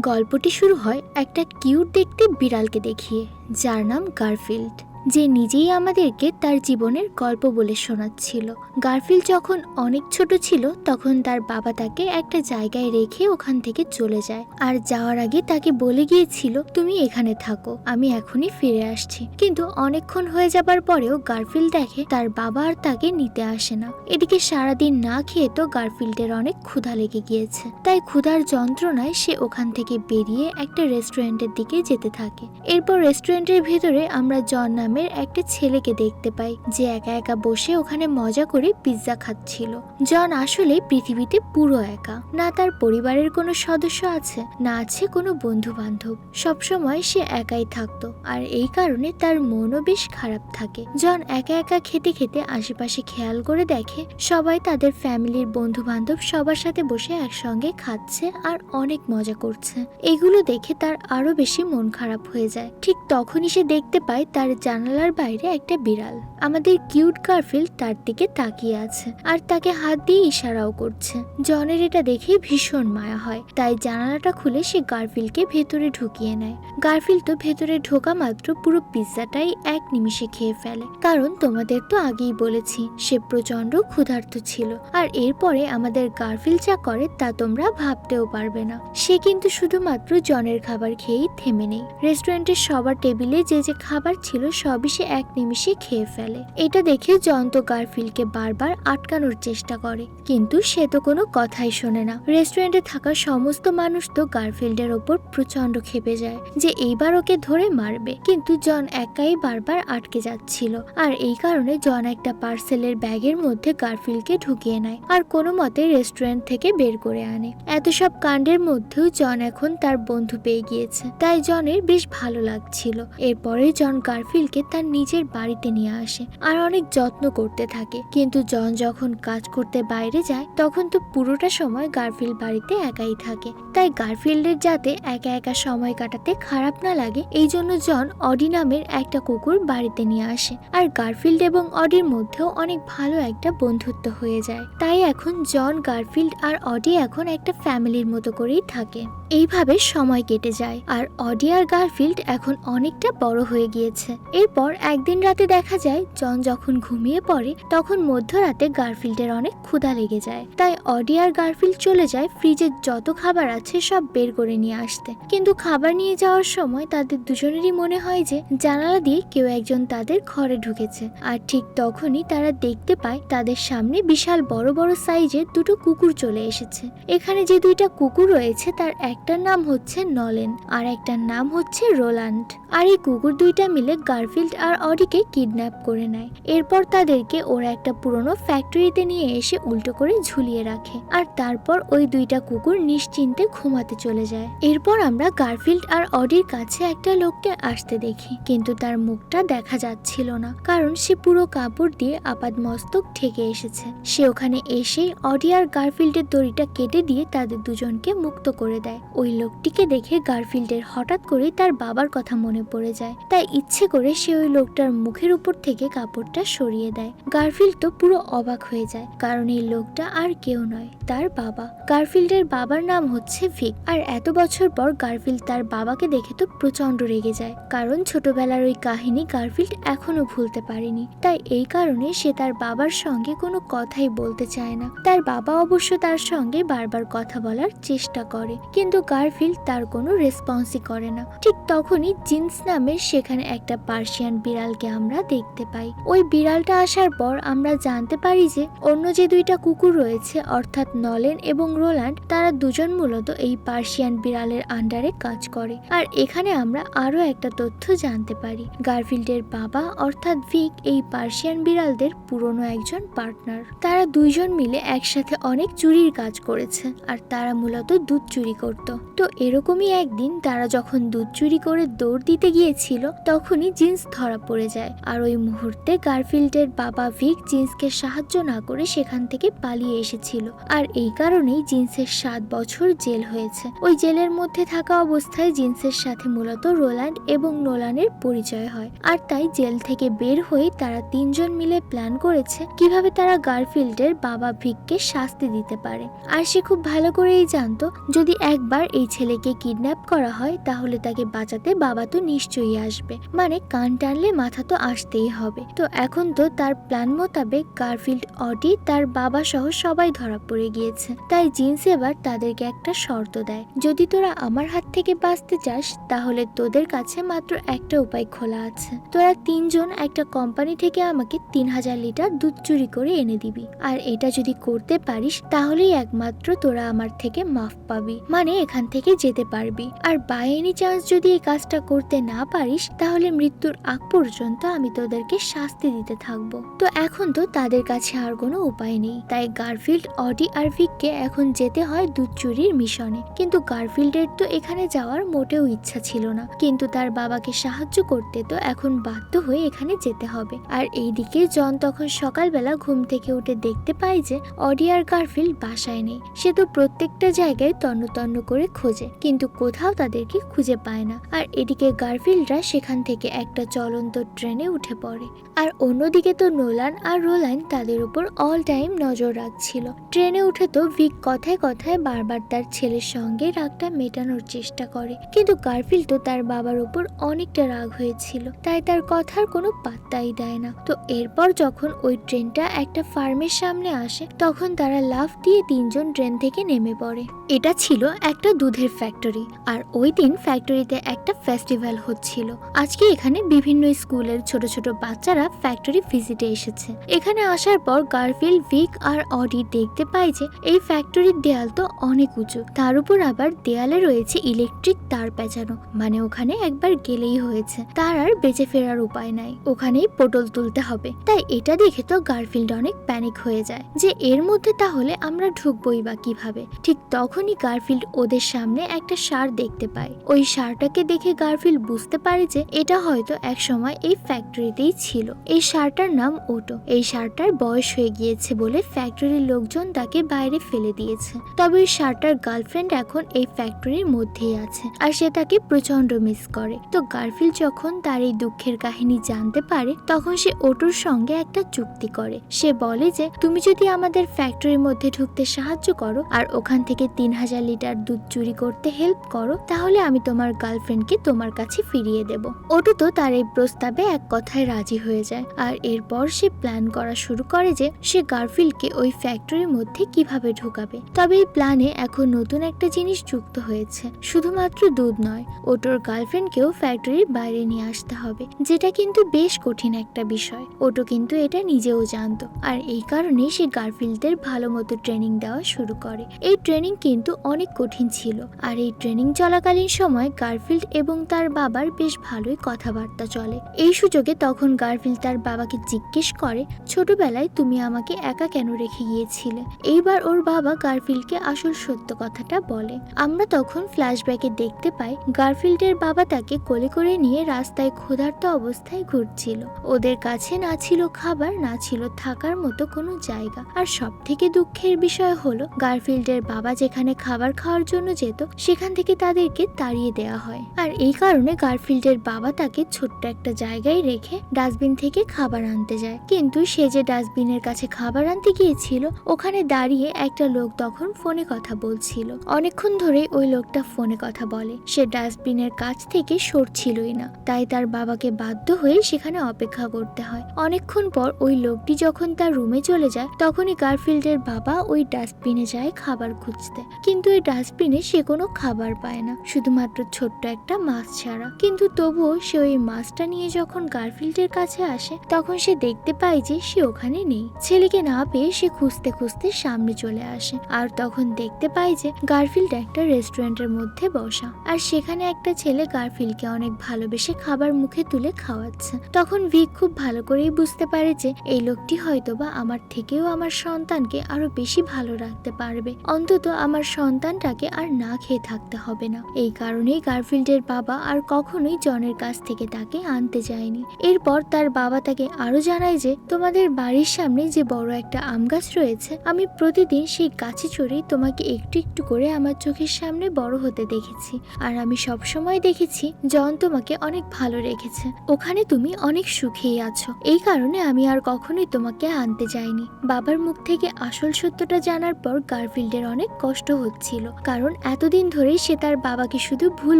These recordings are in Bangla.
গল্পটি শুরু হয় একটা কিউট দেখতে বিড়ালকে দেখিয়ে যার নাম গারফিল্ড। যে নিজেই আমাদেরকে তার জীবনের গল্প বলে শোনাচ্ছিল। গার্ফিল যখন অনেক ছোট ছিল, তখন তার বাবা তাকে একটা জায়গায় রেখে ওখান থেকে চলে যায়। আর যাওয়ার আগে তাকে বলে গিয়েছিল, তুমি এখানে থাকো, আমি এখনই ফিরে আসছি। কিন্তু অনেকক্ষণ হয়ে যাবার পরেও গার্ফিল দেখে তার বাবা আর তাকে নিতে আসে না। এদিকে সারাদিন না খেয়ে তো গারফিল্ডের অনেক ক্ষুধা লেগে গিয়েছে। তাই ক্ষুধার যন্ত্রণায় সে ওখান থেকে বেরিয়ে একটা রেস্টুরেন্টের দিকে যেতে থাকে। এরপর রেস্টুরেন্টের ভেতরে আমরা জন নামের একটা ছেলেকে দেখতে পাই, যে একা একা বসে ওখানে মজা করে পিৎজা খাচ্ছিল। জন আসলে পৃথিবীতে পুরো একা। না তার পরিবারের কোনো সদস্য আছে, না আছে কোনো বন্ধু বান্ধব সবসময় সে একাই থাকতো, আর এই কারণে তার মনও বেশ খারাপ থাকে। জন একা একা খেতে খেতে আশেপাশে খেয়াল করে দেখে, সবাই তাদের ফ্যামিলির বন্ধু বান্ধব সবার সাথে বসে একসঙ্গে খাচ্ছে আর অনেক মজা করছে। এগুলো দেখে তার আরও বেশি মন খারাপ হয়ে যায়। ঠিক তখনই সে দেখতে পায় তার জানালার বাইরে একটা বিড়াল। আমাদের কিউট গার্লফ্রেন্ড তার দিকে তাকিয়ে আছে আর তাকে হাত দিয়ে ইশারাও করছে। জনের এটা দেখে ভীষণ মায়া হয়, তাই জানালাটা খুলে সে গার্ফিলকে ভেতরে ঢুকিয়ে নেয়। গার্ফিল তো ভেতরে ঢোকা মাত্র পুরো পিৎজাটাই এক নিমিষে খেয়ে ফেলে। কারণ তোমাদের তো আগেই বলেছি, সে প্রচণ্ড ক্ষুধার্ত ছিল। আর এরপরে আমাদের গার্ফিল যা করে তা তোমরা ভাবতেও পারবে না। সে কিন্তু শুধুমাত্র জনের খাবার খেয়েই থেমে নেই। রেস্টুরেন্টের সবার টেবিলে যে যে খাবার ছিল সবই সে এক নিমিষে খেয়ে ফেলে। এটা দেখে জন তো গার্ফিলকে বারবার আটকানোর চেষ্টা করে। কিন্তু সে তো কোনো কথাই শোনে না। রেস্টুরেন্টে থাকা সমস্ত মানুষ তো গার্ফিল্ডের ওপর প্রচণ্ড খেপে যায় যে এইবার ওকে ধরে মারবে। কিন্তু জন একাই বারবার আটকে যাচ্ছিল। আর এই কারণে জন একটা পার্সেলের ব্যাগের মধ্যে গার্ফিলকে ঢুকিয়ে নেয় আর কোনো মতে রেস্টুরেন্ট থেকে বের করে আনে। এত সব কাণ্ডের মধ্যেও জন এখন তার বন্ধু পেয়ে গিয়েছে। তাই জনের বেশ ভালো লাগছিল। এরপরে জন গার্ফিলকে তার নিজের বাড়িতে নিয়ে আসে আর অনেক যত্ন করতে থাকে। কিন্তু জন যখন কাজ করতে বাইরে যায়, তখন তো পুরোটা সময় গার্ফিল্ড বাড়িতে একাই থাকে। তাই গার্ফিল্ডের যাতে একা একা সময় কাটাতে খারাপ না লাগে, এই জন্য জন অডি নামের একটা কুকুর বাড়িতে নিয়ে আসে। আর গার্ফিল্ড এবং অডির মধ্যেও অনেক ভালো একটা বন্ধুত্ব হয়ে যায়। তাই এখন জন, গার্ফিল্ড আর অডি এখন একটা ফ্যামিলির মতো করেই থাকে। এইভাবে সময় কেটে যায়। আর অডিয়ার গার্ফিল্ড এখন অনেকটা বড় হয়ে গিয়েছে। এরপর একদিন রাতে দেখা যায়, জন যখন ঘুমিয়ে পড়ে, তখন মধ্যরাতে গার্ফিল্ডের অনেক ক্ষুধা লেগে যায়। তাই অডিয়ার গার্ফিল্ড চলে যায় ফ্রিজের যত খাবার আছে সব বের করে নিয়ে আসতে। কিন্তু খাবার নিয়ে যাওয়ার সময় তাদের দুজনেরই মনে হয় যে, জানালা দিয়ে কেউ একজন তাদের ঘরে ঢুকেছে। আর ঠিক তখনই তারা দেখতে পায়, তাদের সামনে বিশাল বড় বড় সাইজের দুটো কুকুর চলে এসেছে। এখানে যে দুইটা কুকুর রয়েছে, তার একটার নাম হচ্ছে নলেন আর একটার নাম হচ্ছে রোলান্ড। আর এই কুকুর দুইটা মিলে গার্ফিল্ড আর অডিকে কিডন্যাপ করে নেয়। এরপর তাদেরকে ওরা একটা পুরনো ফ্যাক্টরিতে নিয়ে এসে উল্টো করে ঝুলিয়ে রাখে। আর তারপর ওই দুইটা কুকুর নিশ্চিন্তে ঘুমাতে চলে যায়। এরপর আমরা গার্ফিল্ড আর অডির কাছে একটা লোককে আসতে দেখি। কিন্তু তার মুখটা দেখা যাচ্ছিল না, কারণ সে পুরো কাপড় দিয়ে আপাদ মস্তক ঠেকে এসেছে। সে ওখানে এসে অডি আর গার্ফিল্ডের দড়িটা কেটে দিয়ে তাদের দুজনকে মুক্ত করে দেয়। ওই লোকটিকে দেখে গার্ফিল্ডের হঠাৎ করে তার বাবার কথা মনে পড়ে যায়। তাই ইচ্ছে করে সে ওই লোকটার মুখের উপর থেকে কাপড়টা সরিয়ে দেয়। গার্ফিল্ড তো পুরো অবাক হয়ে যায়, কারণ এই লোকটা আর কেউ নয়, তার বাবা। গার্ফিল্ডের বাবার নাম হচ্ছে ভিক, আর এত বছর পর গার্ফিল্ড তার বাবাকে দেখে তো প্রচণ্ড রেগে যায়, কারণ ছোটবেলার ওই কাহিনী গার্ফিল্ড এখনও ভুলতে পারেনি। তাই এই কারণে সে তার বাবার সঙ্গে কোনো কথাই বলতে চায় না। তার বাবা অবশ্য তার সঙ্গে বারবার কথা বলার চেষ্টা করে, কিন্তু গার্ফিল্ড তার কোনো রেসপন্সই করে না। ঠিক তখনই জিন্স নামের সেখানে একটা পার্সিয়ান বিড়ালকে আমরা দেখতে পাই। ওই বিড়ালটা আসার পর আমরা জানতে পারি যে অন্য যে দুইটা কুকুর রয়েছে, অর্থাৎ নলেন এবং রোল্যান্ড তারা দুজন মূলত এই পার্সিয়ান বিড়ালের আন্ডারে কাজ করে। আর এখানে আমরা আরও একটা তথ্য জানতে পারি। গার্ফিল্ডের বাবা, অর্থাৎ ভিক, এই পার্সিয়ান বিড়ালদের পুরনো একজন পার্টনার তারা দুইজন মিলে একসাথে অনেক চুরির কাজ করেছে, আর তারা মূলত দুধ চুরি করত। তো এরকমই একদিন তারা যখন দুধ চুরি করে দৌড় দিতে গিয়েছিল, তখনই জিন্স ধরা পড়ে যায়। আর ওই মুহূর্তে গারফিল্ডের বাবা ভিক জিন্সকে সাহায্য না করে সেখান থেকে পালিয়ে এসেছিল। আর এই কারণেই জিন্সের সাত বছর জেল হয়েছে। ওই জেলের মধ্যে থাকা অবস্থায় জিন্সের সাথে মূলত রোল্যান্ড এবং নোলানের পরিচয় হয়। আর তাই জেল থেকে বের হয়ে তারা তিনজন মিলে প্ল্যান করেছে কীভাবে তারা গারফিল্ডের বাবা ভিককে শাস্তি দিতে পারে। আর সে খুব ভালো করেই জানতো, যদি একবার এই ছেলেকে কিডন্যাপ করা হয়, তাহলে তাকে বাঁচাতে বাবা তো নিশ্চয়ই আসবে। মানে কান টানলে মাথা তো আসতেই হবে। তো এখন তো তার প্ল্যান মোতাবেক গারফিল্ড অডি তার বাবা সহ সবাই ধরা পড়ে গিয়েছে। তাই জিন্স এবার তাদেরকে একটা শর্ত দেয়। যদি তোরা আমার হাত থেকে বাঁচতে চাস, তাহলে তোদের কাছে মাত্র একটা উপায় খোলা আছে। তোরা তিনজন একটা কোম্পানি থেকে আমাকে তিন হাজার লিটার দুধ চুরি করে এনে দিবি। আর এটা যদি করতে পারিস, তাহলেই একমাত্র তোরা আমার থেকে মাফ পাবি। মানে এখান থেকে যেতে পারবি। আর বাই এনি চান্স যদি এই কাজটা করতে না পারিস, তাহলে মৃত্যুর আগ পর্যন্ত আমি তোদেরকে শাস্তি দিতে থাকব। তো এখন তো তাদের কাছে আর কোনো উপায় নেই। তাই গার্ফিল্ড অডি আর ভিককে এখন যেতে হয় দুধ চুরির মিশনে কিন্তু গার্ফিল্ডের তো এখানে যাওয়ার মোটেও ইচ্ছা ছিল না। কিন্তু তার বাবাকে সাহায্য করতে তো এখন বাধ্য হয়ে এখানে যেতে হবে। আর এইদিকে জন তখন সকালবেলা ঘুম থেকে উঠে দেখতে পায় যে অডি আর গার্ফিল্ড বাসায় নেই। সে তো প্রত্যেকটা জায়গায় তন্ন তন্ন করে খোঁজে, কিন্তু কোথাও তাদেরকে খুঁজে পায় না। আর এদিকে গারফিল্ডরা সেখান থেকে একটা চলন্ত ট্রেনে উঠে পড়ে। আর অন্যদিকে তো নোলান আর রোলান তাদের উপর অল টাইম নজর রাখছিল। ট্রেনে উঠে তো ভিক কথায় কথায় বারবার তার ছেলের সঙ্গে রাগটা মেটানোর চেষ্টা করে। কিন্তু গারফিল্ড তো তার বাবার উপর অনেকটা রাগ হয়েছিল। তাই তার কথার কোনো পাত্তাই দেয় না। তো এরপর যখন ওই ট্রেনটা একটা ফার্মের সামনে আসে, তখন তারা লাফ দিয়ে তিনজন ট্রেন থেকে নেমে পড়ে। এটা ছিল একটা দুধের ফ্যাক্টরি আর ওই দিন ফ্যাক্টরিতে একটা ফেস্টিভ্যাল হচ্ছিল। আজকে এখানে বিভিন্ন স্কুলের ছোট ছোট বাচ্চারা ফ্যাক্টরি ভিজিটে এসেছে। এখানে আসার পর গারফিল্ড ভিক আর অডি দেখতে পায় যে এই ফ্যাক্টরির দেয়াল তো অনেক উঁচু। তার উপর আবার দেয়ালে রয়েছে ইলেকট্রিক তার পেঁচানো মানে ওখানে একবার গেলেই হয়েছে। তার আর বেঁচে ফেরার উপায় নাই, ওখানেই পটল তুলতে হবে। তাই এটা দেখে তো গার্ফিল্ড অনেক প্যানিক হয়ে যায় যে এর মধ্যে তাহলে আমরা ঢুকবই বা কীভাবে? ঠিক তখনই গারফিল্ড ওদের সামনে একটা সার দেখতে পায় ওই সারটাকে দেখে গারফিল্ড বুঝতে পারে যে এটা হয়তো এক সময় এই ফ্যাক্টরিতেই ছিল। এই সারটার নাম ওটো। এই সারটার বয়স হয়ে গিয়েছে বলে ফ্যাক্টরির লোকজন তাকে বাইরে ফেলে দিয়েছে। তবে ওই সারটার গার্লফ্রেন্ড এখন এই ফ্যাক্টরির মধ্যেই আছে আর সে তাকে প্রচণ্ড মিস করে। তো গারফিল্ড যখন তার এই দুঃখের কাহিনী জানতে পারে, তখন সে ওটোর সঙ্গে একটা চুক্তি করে। সে বলে যে, তুমি যদি আমাদের ফ্যাক্টরির মধ্যে ঢুকতে সাহায্য করো, আর ওখান থেকে তিন হাজার লিটার দুধ চুরি করতে হেল্প করো, তাহলে আমি তোমার গার্লফ্রেন্ডকে তোমার কাছে ফিরিয়ে দেব। ওটু তো তার এই প্রস্তাবে এক কথায় রাজি হয়ে যায়। আর এরপর সে প্ল্যান করা শুরু করে যে সে গার্লফিল্ডকে ওই ফ্যাক্টরির মধ্যে কীভাবে ঢোকাবে। তবে এই প্ল্যানে এখন নতুন একটা জিনিস যুক্ত হয়েছে। শুধুমাত্র দুধ নয় ওটোর গার্লফ্রেন্ডকেও ফ্যাক্টরির বাইরে নিয়ে আসতে হবে, যেটা কিন্তু বেশ কঠিন একটা বিষয়। ওটো কিন্তু এটা নিজেও জানতো। আর এই কারণে সে গার্লফিল্ডদের ভালো মতো ট্রেনিং দেওয়া শুরু করে। এই ট্রেনিং কিন্তু অনেক কঠিন ছিল। আর এই ট্রেনিং চলাকালীন সময় গার্ফিল্ড এবং তার বাবার বেশ ভালোই কথাবার্তা চলে। এই সুযোগে তখন গার্ফিল্ড তার বাবাকে জিজ্ঞেস করে, ছোটবেলায় তুমি আমাকে একা কেন রেখে গিয়েছিলে? এইবার ওর বাবা গার্ফিল্ডকে আসল সত্য কথাটা বলে। আমরা তখন ফ্ল্যাশব্যাকে দেখতে পাই, গার্ফিল্ডের বাবা তাকে কোলে করে নিয়ে রাস্তায় ক্ষুধার্ত অবস্থায় ঘুরছিল। ওদের কাছে না ছিল খাবার, না ছিল থাকার মতো কোনো জায়গা। আর সব থেকে দুঃখের বিষয় হলো, গার্ফিল্ডের বাবা যেখানে খাবার খাওয়ার জন্য যেত, সেখান থেকে তাদেরকে তাড়িয়ে দেওয়া হয়। আর এই কারণে গার্লফিল্ডের বাবা তাকে ছোট্ট একটা জায়গায় রেখে ডাস্টবিন থেকে খাবার আনতে যায়। কিন্তু সে যে ডাস্টবিনের কাছে খাবার আনতে গিয়েছিল, ওখানে দাঁড়িয়ে একটা লোক তখন ফোনে কথা বলছিল। অনেকক্ষণ ধরে ওই লোকটা ফোনে কথা বলে। সে ডাস্টবিনের কাছ থেকে সরছিলই না। তাই তার বাবাকে বাধ্য হয়ে সেখানে অপেক্ষা করতে হয়। অনেকক্ষণ পর ওই লোকটি যখন তার রুমে চলে যায়, তখনই গার্লফিল্ডের বাবা ওই ডাস্টবিনে যায় খাবার খুঁজতে। কিন্তু ওই ডাস্টবিনে সে কোনো খাবার পায় না। শুধুমাত্র ছোট্ট একটা মাছ ছাড়া। কিন্তু তবুও সে ওই মাছটা নিয়ে যখন গার্লফিল্ডের কাছে আসে, তখন সে দেখতে পায় যে সে ওখানে নেই। ছেলেকে না পেয়ে সে খুঁজতে খুঁজতে সামনে চলে আসে আর তখন দেখতে পায় যে গার্লফিল্ড একটা রেস্টুরেন্টের মধ্যে বসা। আর সেখানে একটা ছেলে গার্লফিল্ডকে অনেক ভালোবেসে খাবার মুখে তুলে খাওয়াচ্ছে। তখন ভিক খুব ভালো করেই বুঝতে পারে যে এই লোকটি হয়তোবা আমার থেকেও আমার সন্তানকে আরও বেশি ভালো রাখতে পারবে। অন্তত আমার সন্তানটাকে আর না খেয়ে থাকতে হবে না। এই কারণেই গার্লফিল্ডের বাবা আর কখনোই জনের কাছ থেকে তাকে আনতে যায়নি। এরপর তার বাবা তাকে আরও জানায় যে, তোমাদের বাড়ির সামনে যে বড় একটা আম গাছ রয়েছে, আমি প্রতিদিন সেই গাছে চড়েই তোমাকে একটু একটু করে আমার চোখের সামনে বড় হতে দেখেছি। আর আমি সব সময় দেখেছি জন তোমাকে অনেক ভালো রেখেছে। ওখানে তুমি অনেক সুখেই আছো। এই কারণে আমি আর কখনোই তোমাকে আনতে যাইনি। বাবার মুখ থেকে আসল সত্যটা জানার পর গারফিল্ডের অনেক কষ্ট হচ্ছিল। কারণ এতদিন ধরেই সে তার বাবাকে শুধু ভুল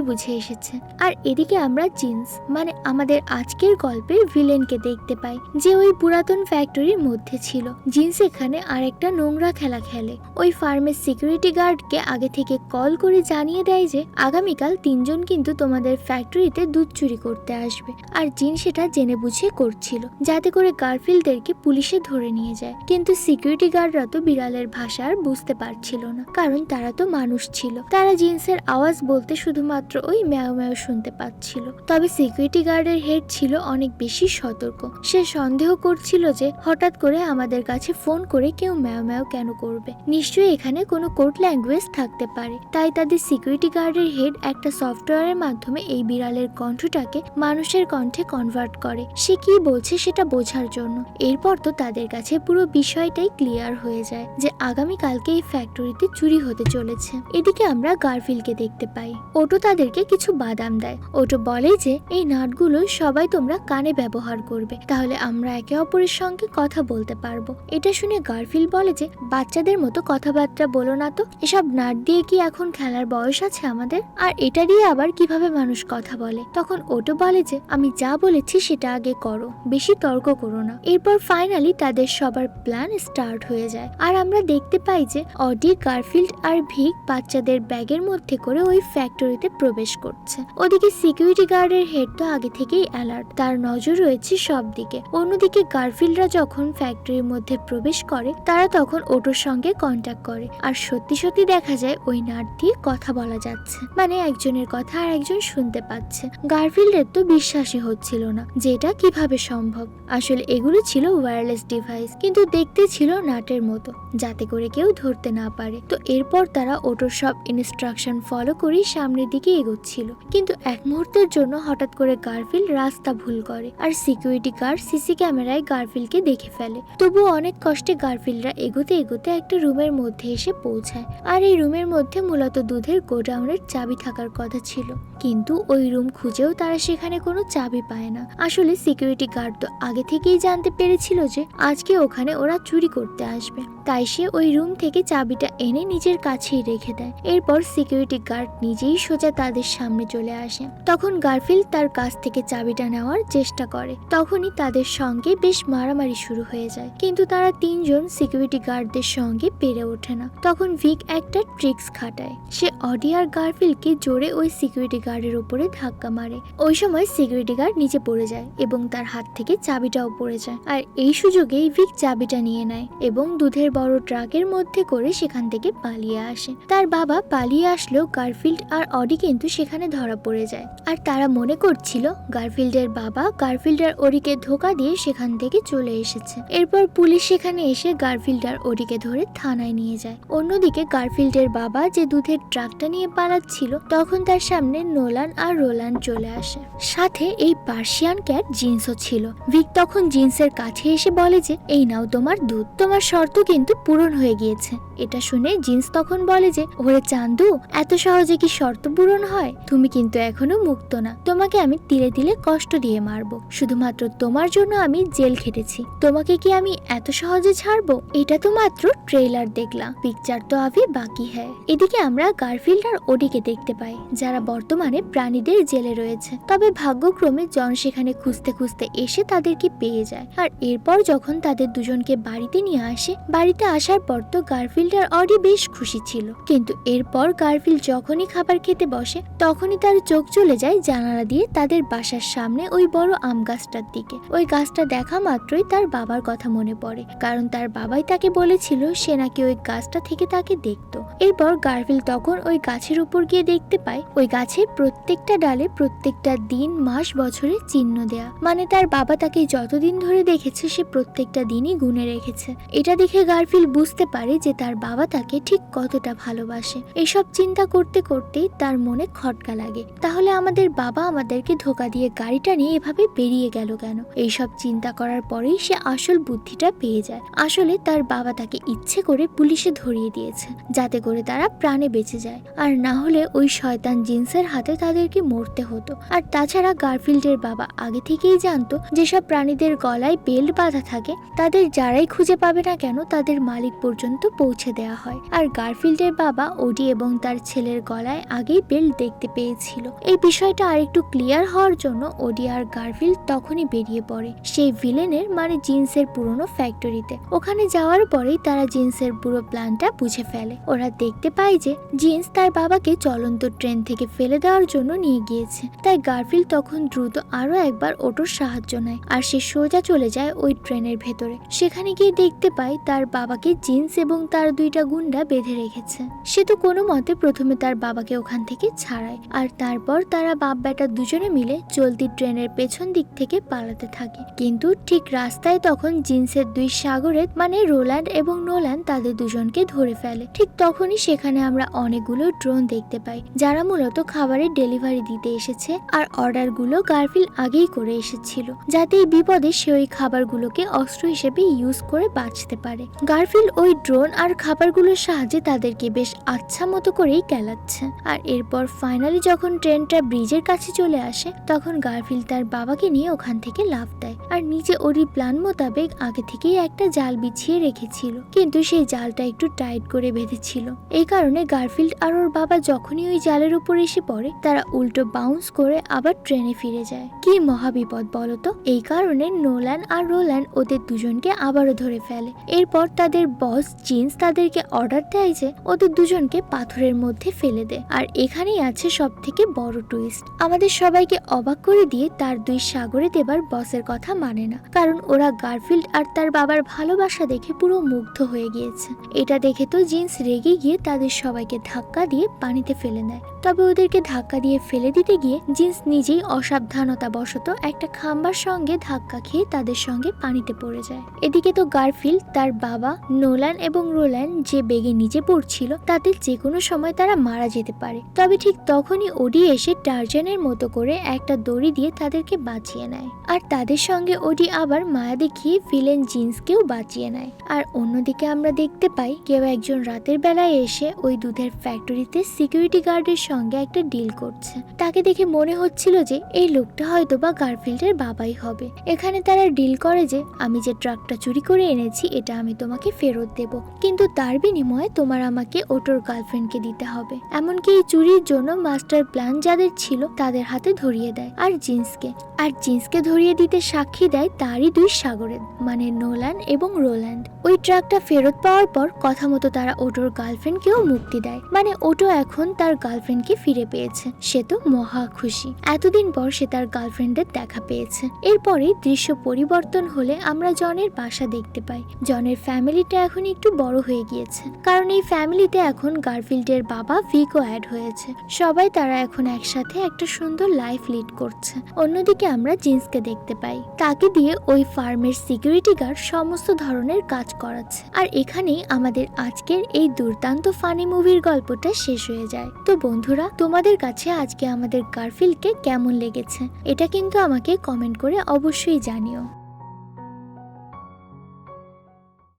বুঝে এসেছে। আর এদিকে আমরা জিন্স মানে আমাদের আজকের গল্পের ভিলেনকে দেখতে পাই, যে ওই পুরাতন ফ্যাক্টরির মধ্যে ছিল। জিন্স এখানে আরেকটা নোংরা খেলা খেলে। ওই ফার্মের সিকিউরিটি গার্ডকে আগে থেকে কল করে জানিয়ে দেয় যে, আগামীকাল তিনজন কিন্তু তোমাদের ফ্যাক্টরিতে দুধ চুরি করতে আসবে। আর জিন সেটা জেনে বুঝে করছিল, যাতে করে গার্ফিল্ডদেরকে পুলিশে ধরে নিয়ে যায়। কিন্তু সিকিউরিটি গার্ডরা তো বিড়ালের ভাষা আর বুঝতে পারছিল না, কারণ তারা তো মানুষ ছিল। তারা জিন্সের আওয়াজ বলতে শুধুমাত্র ওই ম্যাও ম্যাও শুনতে পাচ্ছিল। তবে সিকিউরিটি গার্ডের হেড ছিল অনেক বেশি সতর্ক। সে সন্দেহ করছিল যে হঠাৎ করে আমাদের কাছে ফোন করে কেউ ম্যাও ম্যাও কেন করবে। নিশ্চয়ই এখানে কোনো কোড ল্যাঙ্গুয়েজ থাকতে পারে। তাই তাদের সিকিউরিটি গার্ডের হেড একটা সফটওয়্যারের মাধ্যমে এই বিড়ালের কণ্ঠটাকে মানুষের কণ্ঠে কনভার্ট করে। সে কি বলছে সেটা বোঝার জন্য। এরপর তো তাদের কাছে পুরো বিষয়টাই ক্লিয়ার হয়ে যায় যে আগামীকালকে এই ফ্যাক্টরিতে চুরি হতে চলেছে। এদিকে আমরা গার্ফিলকে দেখতে পাই। ওটো তাদেরকে কিছু বাদাম দেয়। ওটো বলে যে, এই নাটগুলো সবাই তোমরা কানে ব্যবহার করবে। তাহলে আমরা একে অপরের সঙ্গে কথা বলতে পারব। এটা শুনে গার্ফিল বলে যে, বাচ্চাদের মতো কথাবার্তা বলো না তো। এসব নাট দিয়ে কি এখন খেলার বয়স আছে আমাদের? আর এটা দিয়ে আবার কীভাবে মানুষ কথা বলে? তখন ওটো বলে যে, আমি যা বলেছি সেটা আগে করো। বেশি তর্ক করো না। এরপর ফাইনালি তাদের সবার প্ল্যান স্টার্ট হয়ে যায়। আর আমরা দেখতে পাই যে অডি গারফিল্ড আর ভিক বাচ্চাদের ব্যাগের মধ্যে করে ওই ফ্যাক্টরিতে প্রবেশ করছে। ওদিকে সিকিউরিটি গার্ডের হেড তো আগে থেকেই অ্যালার্ট তার নজর রয়েছে সব দিকে অন্যদিকে গারফিল্ডরা যখন ফ্যাক্টরির মধ্যে প্রবেশ করে, তারা তখন ওটোর সঙ্গে কন্ট্যাক্ট করে। আর সত্যি সত্যি দেখা যায়, ওই নাট দিয়ে কথা বলা যাচ্ছে। মানে একজনের কথা আর একজন শুনতে পাচ্ছে। গারফিল্ডের তো বিশ্বাসই হচ্ছিল না যে এটা কীভাবে সম্ভব। আসলে এগুলো ছিল ওয়্যারলেস ডিভাইস কিন্তু দেখতে ছিল নাটের মতো, যাতে করে কেউ ধরতে না পারে। তো এরপর তারা ওটোর সব ইনস্ট্রাকশন ফলো করেই সামনের দিকে এগোচ্ছিল। কিন্তু এক মুহূর্তের জন্য হঠাৎ করে গারফিল্ড রাস্তা ভুল করে আর সিকিউরিটি গার্ড সিসি ক্যামেরায় গারফিল্ডকে দেখে ফেলে। তবুও অনেক কষ্টে গারফিল্ডরা এগোতে এগোতে একটা রুমের মধ্যে এসে পৌঁছায় আর এই রুমের মধ্যে মূলত দুধের গোডাউনের চাবি থাকার কথা ছিল। কিন্তু ওই রুম খুঁজেও তারা সেখানে কোনো চাবি পায় না। আসলে সিকিউরিটি গার্ড তো আগে থেকেই জানতে পেরেছিল যে আজকে ওখানে ওরা চুরি করতে আসবে। তাই সে ওই রুম থেকে চাবিটা এনে নিজের কাছেই রেখে দেয়। এরপর সিকিউরিটি গার্ড নিজেই সোজা তাদের সামনে চলে আসে। তখন গারফিল্ড তার কাছ থেকে চাবিটা নেওয়ার চেষ্টা করে। তখনই তাদের সঙ্গে বেশ মারামারি শুরু হয়ে যায়। কিন্তু তারা তিনজন সিকিউরিটি গার্ডদের সঙ্গে পেরে ওঠে না। তখন ভিক একটা ট্রিক্স খাটায়। সে অডি আর গারফিল্ডকে জোরে ওই সিকিউরিটি গার্ডের উপরে ধাক্কা মারে। ওই সময় সিকিউরিটি গার্ড নিচে পড়ে যায় এবং তার হাত থেকে চাবিটাও পড়ে যায়। আর এই সুযোগেই ভিক চাবিটা নিয়ে নেয় এবং দুধের বড় ট্রাকের মধ্যে করে সেখান থেকে পালিয়ে আসে। তার বাবা পালিয়ে আসলেও গারফিল্ড আর অডি কিন্তু সেখানে ধরা পড়ে যায়। আর তারা মনে করছিল গারফিল্ডের বাবা গারফিল্ড আর ওরিকে ধোকা দিয়ে সেখান থেকে চলে এসেছে। এরপর পুলিশ সেখানে এসে গারফিল্ড আর ওরিকে ধরে থানায় নিয়ে যায়। অন্যদিকে গারফিল্ডের বাবা যে দুধের ট্রাকটা নিয়ে পালাচ্ছিল, তখন তার সামনে নোলান আর রোলান্ড চলে আসে। সাথে এই পার্সিয়ান ক্যাট জিন্সও ছিল। ভিক তখন জিন্সের কাছে এসে বলে যে, এই নাও তোমার দুধ। তোমার শর্ত কিন্তু পূরণ হয়ে গিয়েছে। এটা শুনে জিন্স তখন বলে যে, ওরে চান্দু, এত সহজে কি শর্ত পূরণ হয়? তুমি কিন্তু এখনও মুক্ত না। তোমাকে আমি তিলে তিলে কষ্ট দিয়ে মারবো। শুধুমাত্র তোমার জন্য আমি জেল খেটেছি। তোমাকে কি আমি এত সহজে ছাড়বো? এটা তো মাত্র ট্রেলার দেখলাম। পিকচার তো আভি বাকি হ্যায়। এদিকে আমরা গারফিল্ড আর ওডিকে দেখতে পাই, যারা বর্তমানে প্রাণীদের জেলে রয়েছে। তবে ভাগ্যক্রমে জন সেখানে খুঁজতে খুঁজতে এসে তাদেরকে পেয়ে যায়। আর এরপর যখন তাদের দুজনকে বাড়িতে নিয়ে আসে, বাড়িতে আসার পর তো গারফিল্ড আর অডি বেশ খুশি ছিল। কিন্তু এরপর গারফিল্ড যখনই খাবার খেতে বসে, তখনই তার চোখ চলে যায় জানালা দিয়ে তাদের বাসার সামনে ওই বড় আম গাছটার দিকে। ওই গাছটা দেখা মাত্রই তার বাবার কথা মনে পড়ে, কারণ তার বাবাই তাকে বলেছিল সে নাকি ওই গাছটা থেকে তাকে দেখতো। এরপর গারফিল্ড তখন ওই গাছের উপর গিয়ে দেখতে পায়, ওই গাছের প্রত্যেকটা ডালে প্রত্যেকটা দিন, মাস বছরের চিহ্ন দেয়া। মানে তার বাবা তাকে যতদিন ধরে দেখেছে, সে প্রত্যেকটা দিনই গুনে রেখেছে। এটা দেখে গার গারফিল বুঝতে পারে যে তার বাবা তাকে ঠিক কতটা ভালোবাসে। এসব চিন্তা করতে করতেই তার মনে খটকা লাগে। তাহলে আমাদের বাবা আমাদেরকে ধোকা দিয়ে গাড়িটা নিয়ে এভাবে বেরিয়ে গেল কেন? এইসব চিন্তা করার পরেই সে আসল বুদ্ধিটা পেয়ে যায়। আসলে তার বাবা তাকে ইচ্ছে করে পুলিশে ধরিয়ে দিয়েছে, যাতে করে তারা প্রাণে বেঁচে যায়। আর না হলে ওই শয়তান জিন্সের হাতে তাদেরকে মরতে হতো। আর তাছাড়া গার্ফিল্ডের বাবা আগে থেকেই জানতো, যেসব প্রাণীদের গলায় বেল্ট বাঁধা থাকে, তাদের যারাই খুঁজে পাবে না কেন তাদের মালিক পর্যন্ত পৌঁছে দেওয়া হয়। আর গারফিল্ডের বাবা ওডি এবং তার ছেলের গলায় আগেই বেল্ট দেখতে পেয়েছিল। এই বিষয়টা আরেকটু ক্লিয়ার হওয়ার জন্য ওডি আর গারফিল্ড তখনই বেরিয়ে পড়ে। সেই ভিলেনের মানে জিন্সের পুরনো ফ্যাক্টরিতে। ওখানে যাওয়ার পরেই তারা জিন্সের পুরো প্ল্যানটা বুঝে ফেলে। ওরা দেখতে পায় যে জিন্স তার বাবাকে চলন্ত ট্রেন থেকে ফেলে দেওয়ার জন্য নিয়ে গিয়েছে। তাই গারফিল্ড তখন দ্রুত আরও একবার ওটোর সাহায্য নেয়। আর সে সোজা চলে যায় ওই ট্রেনের ভেতরে। সেখানে গিয়ে দেখতে পায় তার বাবাকে জিন্স এবং তার দুইটা গুন্ডা বেঁধে রেখেছে। সে তো কোনো মতে প্রথমে তার বাবাকে ওখান থেকে ছাড়ায়, আর তারপর তারা বাপ বেটা দুজনে মিলে চলতি ট্রেনের পেছন দিক থেকে পালাতে থাকে। কিন্তু ঠিক রাস্তায় তখন জিন্সের দুই সাগরের মানে রোল্যান্ড এবং নোল্যান্ড তাদের দুজনকে ধরে ফেলে। ঠিক তখনই সেখানে আমরা অনেকগুলো ড্রোন দেখতে পাই, যারা মূলত খাবারের ডেলিভারি দিতে এসেছে আর অর্ডারগুলো গারফিল আগেই করে এসেছিল, যাতে এই বিপদে সে ওই খাবারগুলোকে অস্ত্র হিসেবে ইউজ করে বাঁচতে পারে। গার্ফিল ওই ড্রোন আর খাবারগুলোর সাহায্যে তাদেরকে বেশ আচ্ছা মতো করেই কেলাচ্ছে। আর এরপর ফাইনালি যখন ট্রেনটা ব্রিজের কাছে চলে আসে, তখন গারফিল তার বাবাকে নিয়ে ওখান থেকে লাফ দেয়। আর নিজে ওরই প্ল্যান মোতাবেক আগে থেকেই একটা জাল বিছিয়ে রেখেছিল। কিন্তু সেই জালটা একটু টাইট করে বেঁধেছিল। এই কারণে গারফিল্ড আর ওর বাবা যখনই ওই জালের উপর এসে পড়ে, তারা উল্টো বাউন্স করে আবার ট্রেনে ফিরে যায়। কি মহাবিপদ বলতো এই কারণে নোল্যান্ড আর রোল্যান্ড ওদের দুজনকে আবারও ধরে ফেলে। এরপর তাদের বস জিন্স তাদেরকে অর্ডার দেয় যে ওদের দুজনকে পাথরের মধ্যে ফেলে দেয় আর এখানেই আছে সব থেকে বড় টুইস্ট আমাদের সবাইকে অবাক করে দিয়ে তার দুই সাগরে দেবার বসের কথা মানে না। কারণ ওরা গার্ফিল্ড আর তার বাবার ভালোবাসা দেখে পুরো মুগ্ধ হয়ে গিয়েছে। এটা দেখে তো জিন্স রেগে গিয়ে তাদের সবাইকে ধাক্কা দিয়ে পানিতে ফেলে দেয় তবে ওদেরকে ধাক্কা দিয়ে ফেলে দিতে গিয়ে জিন্স নিজেই অসাবধানতা বশত একটা খাম্বার সঙ্গে ধাক্কা খেয়ে তাদের সঙ্গে পানিতে পড়ে যায়। এদিকে তো গার্ফিল্ড, তার বাবা, নোলান এবং রোল্যান্ড যে বেগে নিচে পড়ছিল, তাতে যে কোনো সময় তারা মারা যেতে পারে। তবে ঠিক তখনই ওডি এসে টার্জানের মতো করে একটা দড়ি দিয়ে তাদেরকে বাঁচিয়ে নেয়। আর তাদের সঙ্গে ওডি আবার মায়া দেখিয়ে ভিলেন জিন্সকেও বাঁচিয়ে নেয়। আর অন্যদিকে আমরা দেখতে পাই, কেউ একজন রাতের বেলায় এসে ওই দুধের ফ্যাক্টরিতে সিকিউরিটি গার্ডের সঙ্গে একটা ডিল করছে। তাকে দেখে মনে হচ্ছিল যে এই লোকটা হয়তো বা গার্ফিল্ডের বাবাই হবে। এখানে তারা ডিল করে যে, আমি যে ট্রাকটা চুরি করে এনেছি, এটা আমি তোমাকে ফেরত দেব। কিন্তু তার বিনিময়ে তোমার আমাকে ওটোর গার্লফ্রেন্ডকে দিতে হবে। এমনকি এই চুরির জন্য মাস্টার প্ল্যান যাদের ছিল, তাদের হাতে ধরিয়ে দেয়, আর জিন্সকে। আর জিন্সকে ধরিয়ে দিতে সাক্ষী দেয় তারই দুই সাগরের মানে নোলান এবং রোল্যান্ড। ওই ট্রাকটা ফেরত পাওয়ার পর কথা মতো তারা ওটোর গার্লফ্রেন্ডকেও মুক্তি দেয় মানে ওটো এখন তার গার্লফ্রেন্ডকে ফিরে পেয়েছে। সে তো মহা খুশি। এতদিন পর সে তার গার্লফ্রেন্ডের দেখা পেয়েছে। এরপরে দৃশ্য পরিবর্তন হলে আমরা জনের বাসা দেখতে পাই। জনের ফ্যামিলিটা এখন একটু বড় হয়ে গিয়েছে। কারণ এই ফ্যামিলিতে এখন গার্ফিল্ডের বাবা ভিকো অ্যাড হয়েছে। সবাই তারা এখন একসাথে একটা সুন্দর লাইফ লিড করছে। অন্যদিকে আমরা জিন্সকে দেখতে পাই। তাকে দিয়ে ওই ফার্মের সিকিউরিটি গার্ড সমস্ত ধরনের কাজ করাচ্ছে। আর এখানেই আমাদের আজকের এই দুর্দান্ত ফানি মুভির গল্পটা শেষ হয়ে যায়। তো বন্ধুরা, তোমাদের কাছে আজকে আমাদের গার্ফিল্ডকে কেমন লেগেছে? এটা কিন্তু আমাকে কমেন্ট করে অবশ্যই জানিও।